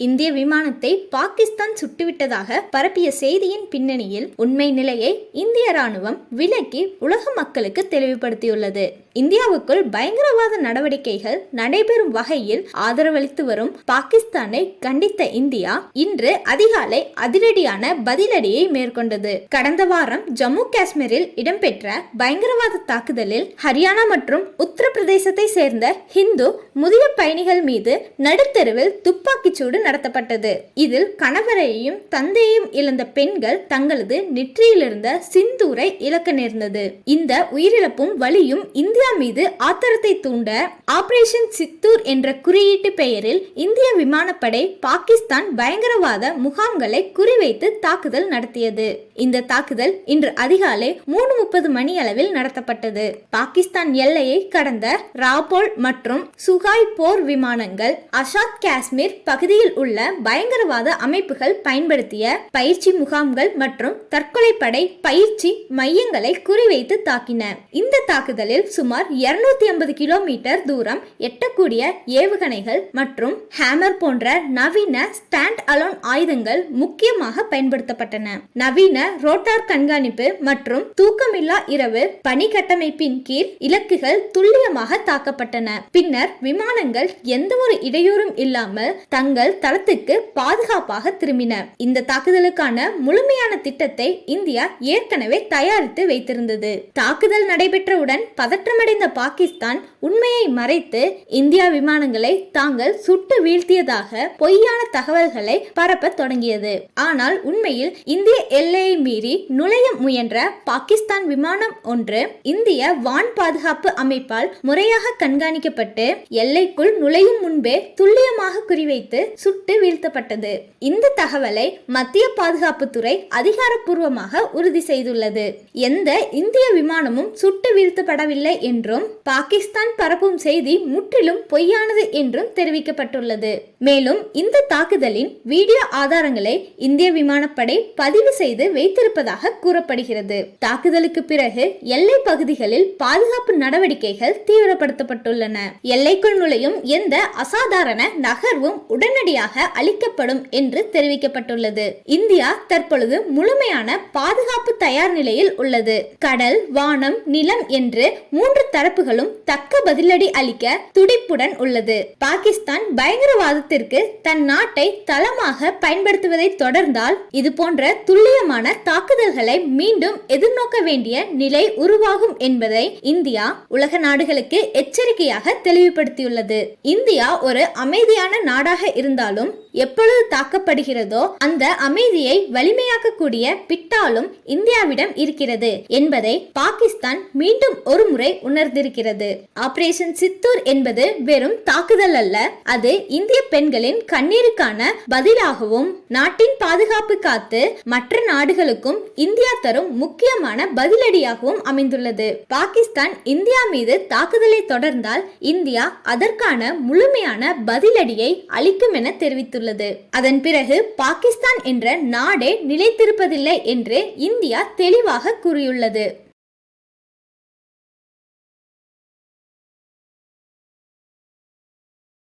இந்திய விமானத்தை பாகிஸ்தான் சுட்டுவிட்டதாக பரப்பிய செய்தியின் பின்னணியில் உண்மை நிலையை இந்திய ராணுவம் விலக்கி உலக மக்களுக்கு தெளிவுபடுத்தியுள்ளது. இந்தியாவுக்குள் பயங்கரவாத நடவடிக்கைகள் நடைபெறும் வகையில் ஆதரவளித்து வரும் பாகிஸ்தானை கண்டித்த இந்தியா இன்று அதிகாலை அதிரடியான பதிலடியை மேற்கொண்டது. கடந்த வாரம் ஜம்மு காஷ்மீரில் இடம்பெற்ற பயங்கரவாத தாக்குதலில் ஹரியானா மற்றும் உத்தரப்பிரதேசத்தை சேர்ந்த ஹிந்து முதிய பயணிகள் மீது நடுத்தெருவில் துப்பாக்கிச் சூடு நடத்தப்பட்டது. இதில் கணவரையும் தந்தையையும் இழந்த பெண்கள் தங்களது நெற்றியிலிருந்த சிந்தூரை இழக்க நேர்ந்தது. இந்த உயிரிழப்பும் வலியும் இந்தியா மீது ஆத்திரத்தை தூண்ட ஆபரேஷன் சித்தூர் என்ற குறியீட்டு பெயரில் இந்திய விமானப்படை பாகிஸ்தான் பயங்கரவாத முகாம்களை குறிவைத்து தாக்குதல் நடத்தியது. இந்த தாக்குதல் இன்று அதிகாலை மூணு முப்பது மணி அளவில் நடத்தப்பட்டது. பாகிஸ்தான் எல்லையை கடந்த ராபோல் மற்றும் சுகாய் போர் விமானங்கள் அசாத் காஷ்மீர் பகுதியில் உள்ள பயங்கரவாத அமைப்புகள் பயன்படுத்திய பயிற்சி முகாம்கள் மற்றும் தற்கொலை படை பயிற்சி மையங்களை குறிவைத்து தாக்கின. இந்த தாக்குதலில் சுமார் இருநூத்தி ஐம்பது கிலோமீட்டர் தூரம் எட்டக்கூடிய ஏவுகணைகள் மற்றும் ஹேமர் போன்ற நவீன ஸ்டாண்ட் அலோன் ஆயுதங்கள் முக்கியமாக பயன்படுத்தப்பட்டன. நவீன ரோட்டார் கண்காணிப்பு மற்றும் தூக்கமில்லா இரவு பணி கட்டமைப்பின் கீழ் இலக்குகள் துல்லியமாக தாக்கப்பட்டன. பின்னர் விமானங்கள் எந்த ஒரு இடையூறும் இல்லாமல் தங்கள் தளத்துக்கு பாதுகாப்பாக திரும்பின. இந்த தாக்குதலுக்கான முழுமையான திட்டத்தை இந்தியா ஏற்கனவே தயாரித்து வைத்திருந்தது. தாக்குதல் நடைபெற்றவுடன் பதற்றமடைந்த பாகிஸ்தான் உண்மையை மறைத்து இந்தியா விமானங்களை தாங்கள் சுட்டு வீழ்த்தியதாக பொய்யான தகவல்களை பரப்ப தொடங்கியது. ஆனால் உண்மையில் இந்திய எல்லையை மீறி நுழைய முயன்ற பாகிஸ்தான் விமானம் ஒன்று இந்திய வான் பாதுகாப்பு அமைப்பால் முறையாக கண்காணிக்கப்பட்டு எல்லைக்குள் நுழையும் முன்பே துல்லியமாக குறிவைத்து சுட்டு வீழ்த்தப்பட்டது. இந்த தகவலை மத்திய பாதுகாப்புத்துறை அதிகாரப்பூர்வமாக உறுதி செய்துள்ளது. எந்த இந்திய விமானமும் சுட்டு வீழ்த்தப்படவில்லை என்றும் பாகிஸ்தான் பரப்பும் செய்தி முற்றிலும் பொய்யானது என்றும் தெரிவிக்கப்பட்டுள்ளது. மேலும் இந்த தாக்குதலின் வீடியோ ஆதாரங்களை இந்திய விமானப்படை பதிவு செய்து வைத்திருப்பதாக கூறப்படுகிறது. தாக்குதலுக்கு பிறகு எல்லை பகுதிகளில் பாதுகாப்பு நடவடிக்கைகள் தீவிரப்படுத்தப்பட்டுள்ளன. எல்லைக்குள் நுழையும் எந்த அசாதாரண நகர்வும் உடனடியாக அளிக்கப்படும் என்று தெரிவிக்கப்பட்டுள்ளது. இந்தியா தற்பொழுது முழுமையான பாதுகாப்பு தயார் நிலையில் உள்ளது. கடல் வானம் நிலம் என்று மூன்று தரப்புகளும் தக்க பதிலடி அளிக்க துடிப்புடன் உள்ளது. பாகிஸ்தான் பயங்கரவாதத்திற்கு தன் நாட்டை தளமாக பயன்படுத்துவதை தொடர்ந்தால் இது போன்ற துல்லியமான தாக்குதல்களை மீண்டும் எதிர்நோக்க வேண்டிய நிலை உருவாகும் என்பதை இந்தியா உலக நாடுகளுக்கு எச்சரிக்கையாக தெளிவுபடுத்தியுள்ளது. இந்தியா ஒரு அமைதியான நாடாக இருந்தாலும் எப்பொழுது தாக்கப்படுகிறதோ அந்த அமைதியை வலிமையாக்கக்கூடிய பிட்டாலும் இந்தியாவிடம் இருக்கிறது என்பதை பாகிஸ்தான் மீண்டும் ஒரு முறை உணர்ந்திருக்கிறது. ஆபரேஷன் சித்தூர் என்பது வெறும் தாக்குதல் அல்ல அது இந்திய பெண்களின் கண்ணீருக்கான பதிலாகவும் நாட்டின் பாதுகாப்பு காத்து மற்ற நாடுகளுக்கும் இந்தியா தரும் முக்கியமான பதிலடியாகவும் அமைந்துள்ளது. பாகிஸ்தான் இந்தியா மீது தாக்குதலை தொடர்ந்தால் இந்தியா அதற்கான முழுமையான பதிலடியை அளிக்கும் என தெரிவித்துள்ளது. அதன் பிறகு பாகிஸ்தான் என்ற நாடே நிலைத்திருப்பதில்லை என்று இந்தியா தெளிவாக கூறியுள்ளது.